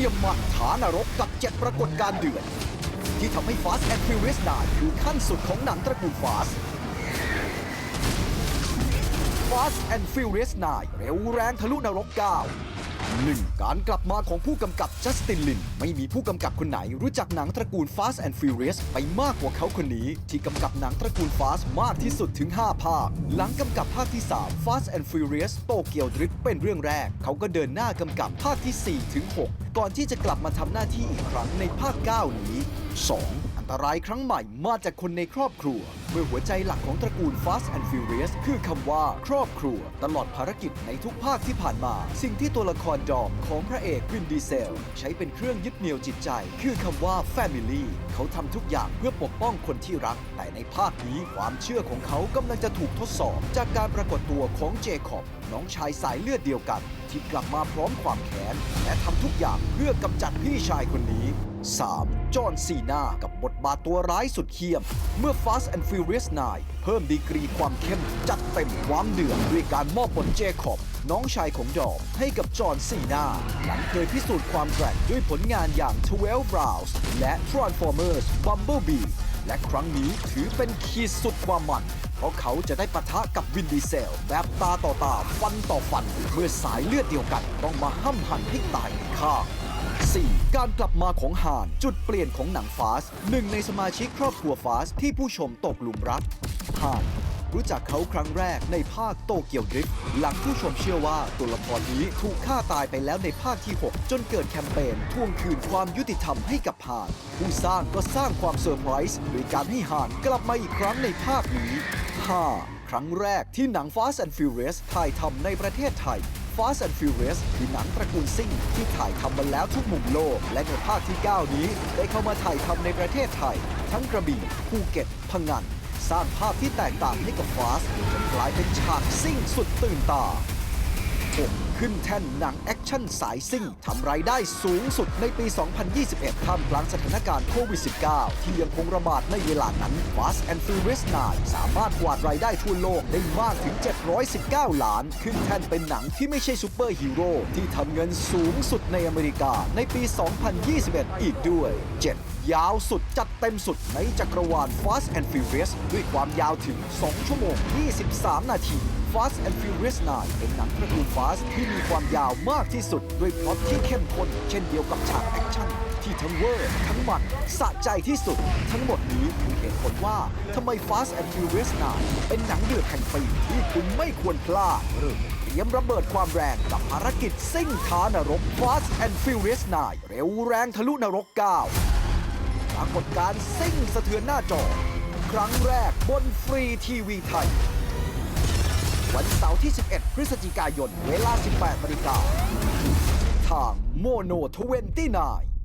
รียมมาฐานรกกับเจ็ดปรากฏการณ์เดือด ที่ทำให้ Fast and Furious 9คือขั้นสุดของหนังตระกูล Fast Fast and Furious 9เร็วแรงทะลุนรก9 1. การกลับมาของผู้กำกับจัสตินลิน ไม่มีผู้กำกับคนไหนรู้จักหนังตระกูล Fast and Furious ไปมากกว่าเขาคนนี้ ที่กำกับหนังตระกูล Fast มากที่สุดถึง 5 ภาค หลังกำกับภาคที่ 3 Fast and Furious โตเกียวดริฟเป็นเรื่องแรก เขาก็เดินหน้ากำกับภาคที่ 4 ถึง 6 ก่อนที่จะกลับมาทำหน้าที่อีกครั้งในภาค 9 นี้ 2. อันตรายครั้งใหม่มาจากคนในครอบครัว เมื่อหัวใจหลักของตระกูล Fast and Furious คือคำว่าครอบครัว ตลอดภารกิจในทุกภาคที่ผ่านมา สิ่งที่ตัวละครดอมของพระเอกวินดีเซล ใช้เป็นเครื่องยึดเหนี่ยวจิตใจ คือคำว่า Family เขาทำทุกอย่างเพื่อปกป้องคนที่รัก แต่ในภาคนี้ความเชื่อของเขากำลังจะถูกทดสอบ จากการปรากฏตัวของเจคอบน้องชายสายเลือดเดียวกันที่กลับมาพร้อมความแค้น และทำทุกอย่างเพื่อกำจัดพี่ชายคนนี้ 3. จอห์นซีนากับบทบาทตัวร้ายสุดเขี้ยม เมื่อ Fast and Furious 9 เพิ่มดีกรีความเข้มจัดเต็มความเดือดด้วยการมอบบทเจคอบ น้องชายของดอมให้กับจอห์นซีนาหลังเคยพิสูจน์ความแกร่งด้วยผลงานอย่าง 12 Rounds และ Transformers Bumblebee และครั้งนี้ถือเป็นขีดสุดความมัน เพราะเขาจะได้ปะทะกับวินดีเซล แบบตาต่อตาฟันต่อฟัน เมื่อสายเลือดเดียวกันต้องมาห้ำหันให้ตายในข้าง 4. การกลับมาของฮาน จุดเปลี่ยนของหนังฟาสหนึ่งในสมาชิกครอบครัวฟาสที่ผู้ชมตกหลุมรักฮานรู้จักเขาครั้งแรกในภาคโตเกียวดริฟต์หลังผู้ชมเชื่อว่าตัวละครนี้ถูกฆ่าตายไปแล้วในภาคที่ 6 จนเกิดแคมเปญทวงคืนความยุติธรรมให้กับฮาน ผู้สร้างก็สร้างความเซอร์ไพรส์โดยการให้ฮานกลับมาอีกครั้งในภาคนี้ 5. ครั้งแรกที่หนัง Fast and Furious ถ่ายทำในประเทศไทย Fast and Furious คือหนังตระกูลซิ่ง ที่ถ่ายทำมาแล้วทุกมุมโลก และในภาคที่ 9 นี้ ได้เข้ามาถ่ายทำในประเทศไทย ทั้งกระบี่ภูเก็ตพังงานสร้างภาพที่แตกต่างให้กับ Fast จนกลายเป็นฉากซิ่งสุดตื่นตา 6. ขึ้นแท่นหนังแอคชั่นสายซิ่งทำรายได้สูงสุดในปี 2021 ท่ามกลางสถานการณ์โควิด -19 ที่ยังคงระบาดในเวลานั้น Fast and Furious 9 สามารถกวาดรายได้ทั่วโลกได้มากถึง 719 ล้าน ขึ้นแท่นเป็นหนังที่ไม่ใช่ซูเปอร์ฮีโร่ที่ทำเงินสูงสุดในอเมริกาในปี 2021 อีกด้วย 7. ยาวสุดจัดเต็มสุดในจักรวาล Fast and Furious ด้วยความยาวถึง 2 ชั่วโมง 23 นาที Fast and Furious 9 เป็นหนังตระกูล Fast ที่มีความยาวมากที่สุด ด้วยพล็อตที่เข้มข้นเช่นเดียวกับฉากแอคชั่นที่ทั้งเวอร์ ทั้งมันสะใจที่สุด ทั้งหมดนี้คือเหตุผลว่าทำไม Fast and Furious 9 เป็นหนังเดือดแห่งปีที่คุณไม่ควรพลาดเริ่มเตรียมระเบิดความแรงกับภารกิจซิ่งท้านรก Fast and Furious 9 เร็วแรงทะลุนรก 9 ปรากฏการณ์ซิ่งสะเทือนหน้าจอ ครั้งแรกบนฟรีทีวีไทย วันเสาร์ที่ 11 พฤศจิกายน เวลา 18นาฬิกาทางโมโน29